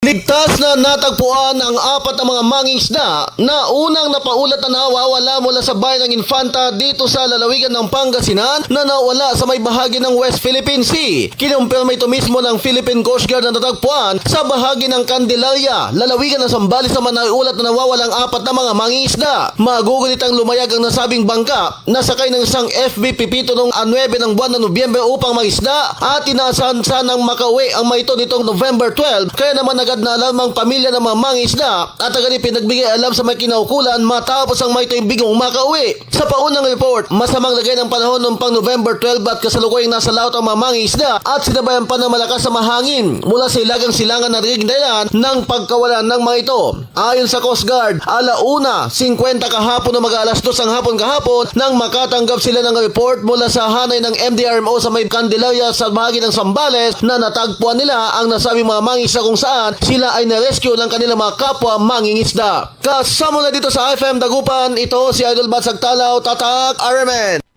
Ligtas na natagpuan ang apat na mga mangingisda na unang napaulat na nawawala mula sa bayan ng Infanta dito sa lalawigan ng Pangasinan na nawala sa may bahagi ng West Philippine Sea. Kinumpirma ito mismo ng Philippine Coast Guard na natagpuan sa bahagi ng Candelaria, lalawigan ng Sambales naman nauulat na nawawalang apat na mga mangingisda. Magugulit ang lumayag ang nasabing bangka na sakay ng isang FB Pipito noong 9 ng buwan ng Nobyembre upang mangisda at tinasan sanang makauwi ang may ito nitong November 12 kaya naman agad na alam ang pamilya ng mga mangisda at agad ipinagbigay alam sa may kinaukulan matapos ang may ito bigong makauwi. Sa paunang report, masamang lagay ng panahon noong pang November 12 at kasalukuyang nasa laot ang mga mangisda at sinabayan pa ng malakas sa mahangin mula sa ilagang silangan na dahilan ng pagkawalan ng mga ito. Ayon sa Coast Guard, alauna 50 kahapon na mag-alas 2 ang hapon kahapon nang makatanggap sila ng report mula sa hanay ng MDRMO sa may Candelaria sa bahagi ng Sambales na natagpuan nila ang nasabing mga mangisda kung saan sila ay na-rescue ng kanilang mga kapwa mangingisda. Kasama na dito sa FM Dagupan, ito si Idol Batsag Talaw, Tatak Aramen.